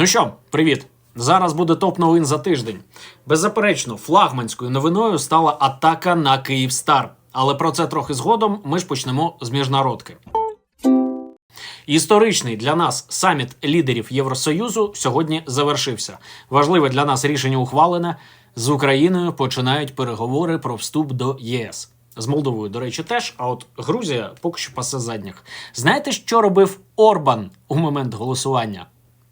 Ну що, привіт! Зараз буде топ новин за тиждень. Беззаперечно, флагманською новиною стала атака на Київстар. Але про це трохи згодом. Ми ж почнемо з міжнародки. Історичний для нас саміт лідерів Євросоюзу сьогодні завершився. Важливе для нас рішення ухвалене. З Україною починають переговори про вступ до ЄС. З Молдовою, до речі, теж. А от Грузія поки що пасе задніх. Знаєте, що робив Орбан у момент голосування?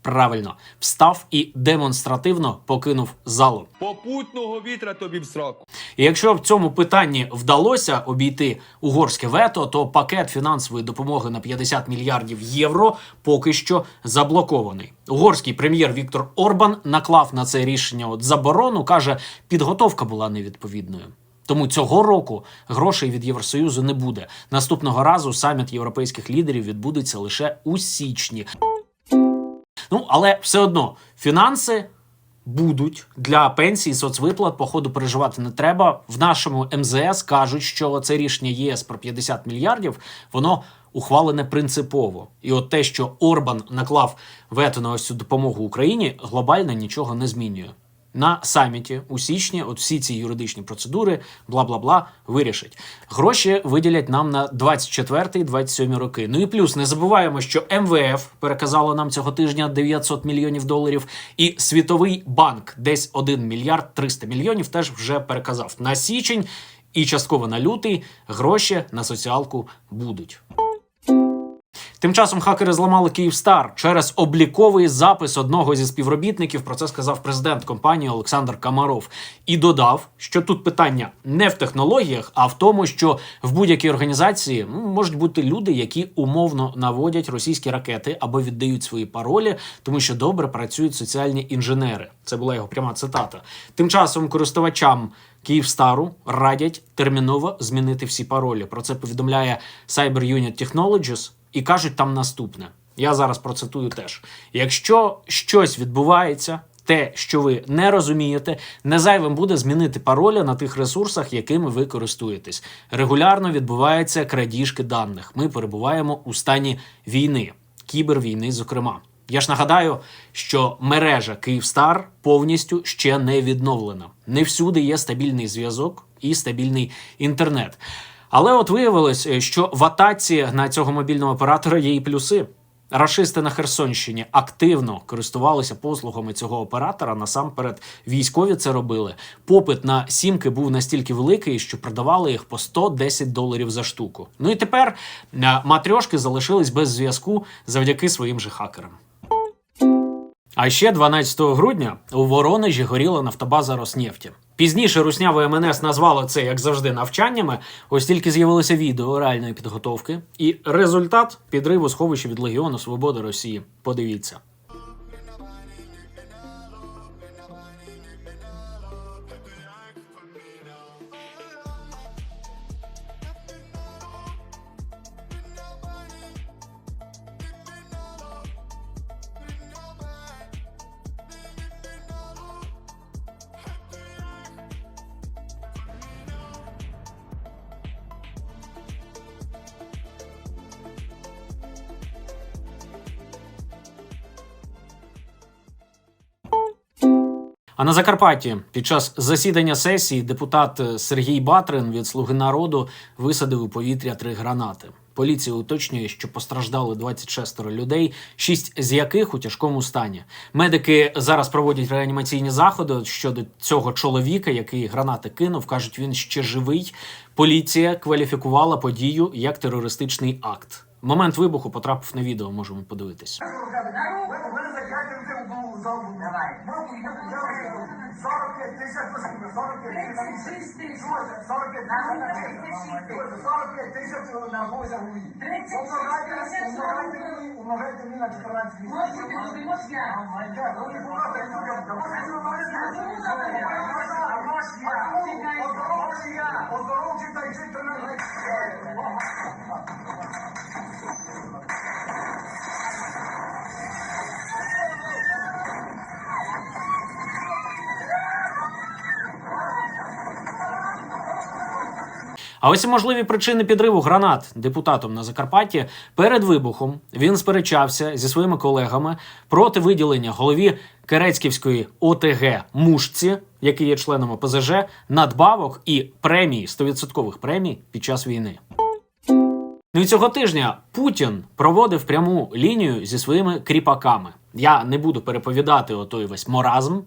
Правильно, встав і демонстративно покинув залу. Попутного вітра тобі в сраку. І якщо в цьому питанні вдалося обійти угорське вето, то пакет фінансової допомоги на 50 мільярдів євро поки що заблокований. Угорський прем'єр Віктор Орбан наклав на це рішення от заборону. каже, підготовка була невідповідною. Тому цього року грошей від Євросоюзу не буде. Наступного разу саміт європейських лідерів відбудеться лише у січні. Ну але все одно фінанси будуть для пенсій, соцвиплат, походу переживати не треба. В нашому МЗС кажуть, що це рішення ЄС про 50 мільярдів, воно ухвалене принципово. І от те, що Орбан наклав вето на ось цю допомогу Україні, глобально нічого не змінює. На саміті у січні, от всі ці юридичні процедури, бла бла бла, вирішать. Гроші виділять нам на 24-27 роки. Ну і плюс не забуваємо, що МВФ переказало нам цього тижня 900 мільйонів доларів, і Світовий банк десь 1 мільярд 300 мільйонів теж вже переказав на січень і частково на лютий. Гроші на соціалку будуть. Тим часом хакери зламали Київстар через обліковий запис одного зі співробітників. Про це сказав президент компанії Олександр Камаров і додав, що тут питання не в технологіях, а в тому, що в будь-якій організації ну, можуть бути люди, які умовно наводять російські ракети або віддають свої паролі, тому що добре працюють соціальні інженери. Це була його пряма цитата. Тим часом користувачам. Київстару радять терміново змінити всі паролі. Про це повідомляє Cyber Unit Technologies і кажуть там наступне. Я зараз процитую теж: якщо щось відбувається, те, що ви не розумієте, не зайвим буде змінити паролі на тих ресурсах, якими ви користуєтесь. Регулярно відбуваються крадіжки даних. Ми перебуваємо у стані війни, кібервійни, зокрема. Я ж нагадаю, що мережа Київстар повністю ще не відновлена. Не всюди є стабільний зв'язок і стабільний інтернет. Але от виявилось, що в атаці на цього мобільного оператора є і плюси. Рашисти на Херсонщині активно користувалися послугами цього оператора. Насамперед, військові це робили. Попит на сімки був настільки великий, що продавали їх по 110 доларів за штуку. Ну і тепер е, матрьошки залишились без зв'язку завдяки своїм же хакерам. А ще 12 грудня у Воронежі горіла нафтобаза Роснефті. Пізніше русняве МНС назвало це, як завжди, навчаннями. Ось тільки з'явилося відео реальної підготовки, і результат підриву сховища від Легіону Свободи Росії. Подивіться. А на Закарпатті під час засідання сесії депутат Сергій Батрин від Слуги народу висадив у повітря три гранати. Поліція уточнює, що постраждали 26 людей, шість з яких у тяжкому стані. Медики зараз проводять реанімаційні заходи щодо цього чоловіка, який гранати кинув. кажуть, він ще живий. Поліція кваліфікувала подію як терористичний акт. Момент вибуху потрапив на відео. Можемо подивитись. jogo é vai. Não, não, não, só o PT já trouxe aqui, só o PT não trouxe. Só o PT já trouxe. Só o PT já trouxe na coisa ruim. O 90 mil na diferença. Quanto que tu tem que ganhar? Não, mas é, não tem problema, tem problema. Você não vai ganhar. Não dá para ganhar. Nós já. Nós já. O Dorão de 10 entra na rede. А ось і можливі причини підриву гранат депутатом на Закарпатті. Перед вибухом він сперечався зі своїми колегами проти виділення голові Керецьківської ОТГ Мушці, який є членом ОПЗЖ, надбавок і премій 100% премій під час війни. Ну і цього тижня Путін проводив пряму лінію зі своїми кріпаками. Я не буду переповідати отой весь моразм,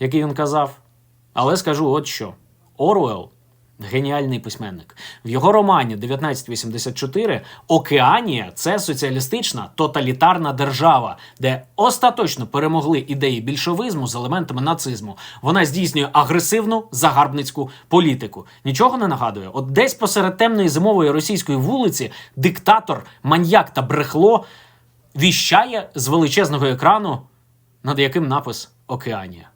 який він казав, але скажу от що: Оруел геніальний письменник. В його романі 1984 Океанія це соціалістична тоталітарна держава, де остаточно перемогли ідеї більшовизму з елементами нацизму. Вона здійснює агресивну загарбницьку політику. Нічого не нагадує. От десь посеред темної зимової російської вулиці диктатор, маньяк та брехло віщає з величезного екрану, над яким напис Океанія.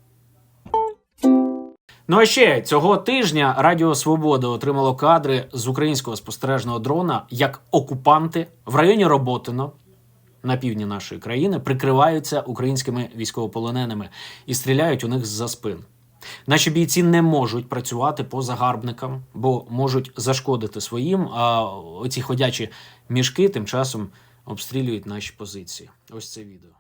Ну а ще цього тижня Радіо Свобода отримало кадри з українського спостережного дрона, як окупанти в районі Роботино на півдні нашої країни прикриваються українськими військовополоненими і стріляють у них з-за спин. Наші бійці не можуть працювати по загарбникам, бо можуть зашкодити своїм. А оці ходячі мішки тим часом обстрілюють наші позиції. Ось це відео.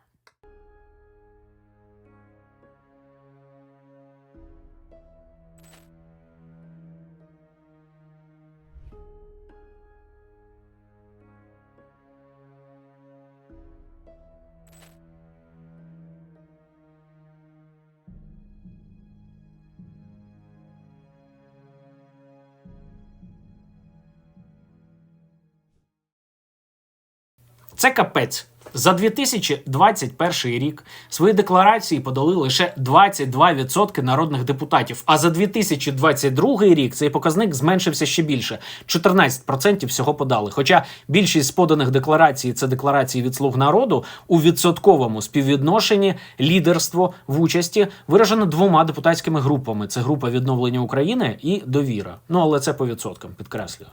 Це капець. За 2021 рік свої декларації подали лише 22% народних депутатів. А за 2022 рік цей показник зменшився ще більше 14% всього подали. Хоча більшість з поданих декларацій це декларації від слуг народу у відсотковому співвідношенні лідерство в участі виражено двома депутатськими групами: це група відновлення України і довіра. Ну але це по відсоткам підкреслюю.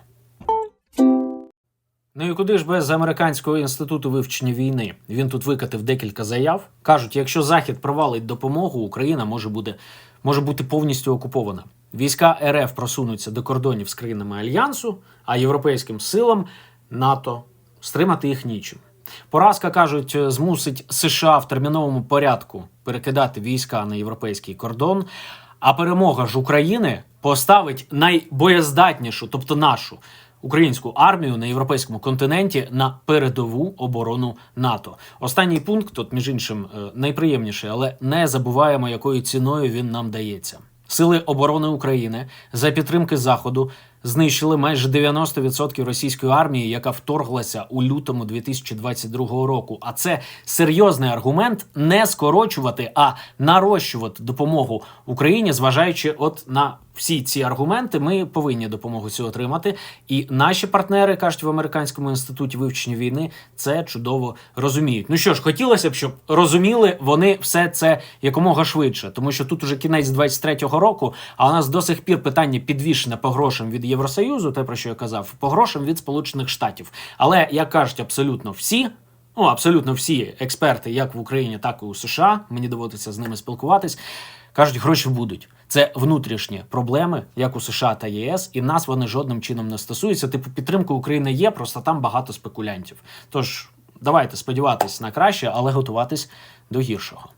Ну і куди ж без американського інституту вивчення війни? Він тут викатив декілька заяв. кажуть, якщо Захід провалить допомогу, Україна може бути, може бути повністю окупована. Війська РФ просунуться до кордонів з країнами альянсу, а європейським силам НАТО стримати їх нічим. Поразка кажуть, змусить США в терміновому порядку перекидати війська на європейський кордон. А перемога ж України поставить найбоєздатнішу, тобто нашу українську армію на європейському континенті на передову оборону НАТО. Останній пункт, тут між іншим, е, найприємніший, але не забуваємо, якою ціною він нам дається. Сили оборони України за підтримки Заходу знищили майже 90% російської армії, яка вторглася у лютому 2022 року. А це серйозний аргумент не скорочувати, а нарощувати допомогу Україні, зважаючи от на всі ці аргументи, ми повинні допомогу цю отримати. І наші партнери кажуть в американському інституті вивчення війни це чудово розуміють. Ну що ж, хотілося б, щоб розуміли вони все це якомога швидше, тому що тут уже кінець 23-го року. А у нас до сих пір питання підвішене по грошам від Євросоюзу, те про що я казав, по грошам від Сполучених Штатів. Але як кажуть абсолютно всі. Ну, абсолютно всі експерти, як в Україні, так і у США. Мені доводиться з ними спілкуватись. Кажуть, гроші будуть. Це внутрішні проблеми, як у США та ЄС, і нас вони жодним чином не стосуються. Типу, підтримка України є, просто там багато спекулянтів. Тож давайте сподіватись на краще, але готуватись до гіршого.